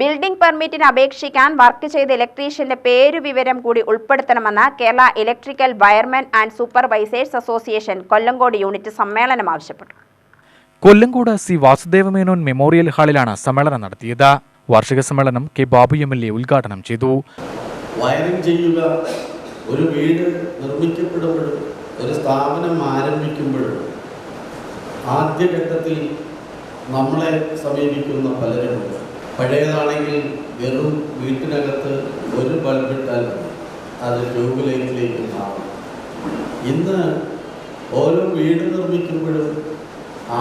Building പെർമിറ്റിന് അപേക്ഷിക്കാൻ work ചെയ്ത ഇലക്ട്രീഷ്യന്റെ പേരു വിവരം കൂടി ഉൾപ്പെടുത്തണമെന്ന് Kerala electrical wiremen and supervisors association Kollengode unit സമ്മേളനം ആവശ്യപ്പെട്ടു. കൊല്ലങ്കോട് സി വാസുദേവ മേനോൻ മെമ്മോറിയൽ ഹാളിലാണ് സമ്മേളനം നടത്തിയത്. വാർഷിക സമ്മേളനം K Babu M L A ഉദ്ഘാടനം ചെയ്തു. വയറിംഗ് ചെയ്യുക ഒരു വീട് നിർമ്മിക്കപ്പെടുമ്പോഴും ഒരു സ്ഥാപനം ആരംഭിക്കുമ്പോഴും ആദ്യഘട്ടത്തിൽ നമ്മളെ സമീപിക്കുന്ന പലരുമുണ്ട്. പഴയതാണെങ്കിൽ വെറും വീട്ടിനകത്ത് ഒരു ബൾബിട്ടാൽ അത് ട്യൂബ് ലൈറ്റിലേക്ക് മാറും. ഇന്ന് ഓരോ വീട് നിർമ്മിക്കുമ്പോഴും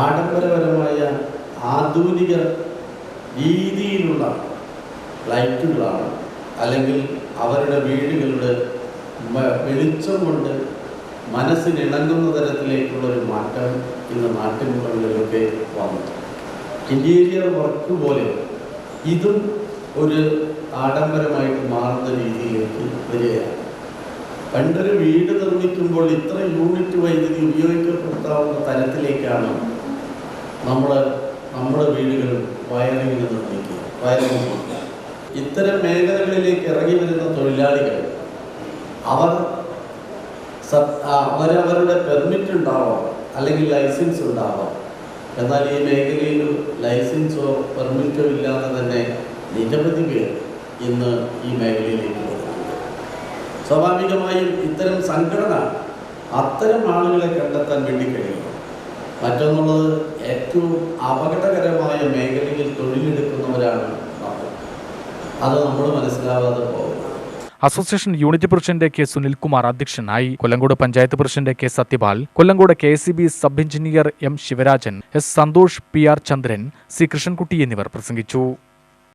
ആഡംബരപരമായ ആധുനിക രീതിയിലുള്ള ലൈറ്റുകളാണ് അല്ലെങ്കിൽ അവരുടെ വീടുകളുടെ വെളിച്ചം കൊണ്ട് മനസ്സിനിണങ്ങുന്ന തരത്തിലേക്കുള്ള ഒരു മാറ്റം ഇന്ന് നാട്ടിൻപുറങ്ങളിലൊക്കെ വന്നു. ഇന്റീരിയർ വർക്ക് പോലെ ഇതും ഒരു ആഡംബരമായിട്ട് മാറുന്ന രീതിയിലേക്ക് വരികയാണ്. പണ്ടൊരു വീട് നിർമ്മിക്കുമ്പോൾ ഇത്ര യൂണിറ്റ് വൈദ്യുതി ഉപയോഗിക്കപ്പെടുത്താവുന്ന തരത്തിലേക്കാണ് നമ്മൾ നമ്മുടെ വീടുകൾ വയറിങ്ങിന് നിർമ്മിക്കുക വയറിങ് ഇത്തരം മേഖലകളിലേക്ക് ഇറങ്ങി വരുന്ന തൊഴിലാളികൾ അവർ അവരവരുടെ പെർമിറ്റ് ഉണ്ടാവാം? അല്ലെങ്കിൽ ലൈസൻസ് ഉണ്ടാവാം? എന്നാൽ ഈ മേഖലയിൽ ലൈസൻസോ പെർമിറ്റോ ഇല്ലാതെ തന്നെ നിരവധി പേർ ഇന്ന് ഈ മേഖലയിലേക്ക് വരുന്നുണ്ട്. സ്വാഭാവികമായും ഇത്തരം സംഘടന അത്തരം ആളുകളെ കണ്ടെത്താൻ വേണ്ടി കഴിയും. മറ്റൊന്നുള്ളത് ഏറ്റവും അപകടകരമായ മേഖലയിൽ തൊഴിലെടുക്കുന്നവരാണ് അത് നമ്മൾ മനസ്സിലാവാതെ പോകും. Association unit president K Sunilkumar അധ്യക്ഷനായി Kollengode panchayat president K Sathyapal Kollengode K sub engineer M Sivarajan S Santhosh P R Chandran C Krishnankutty എന്നിവർ പ്രസംഗിച്ചു.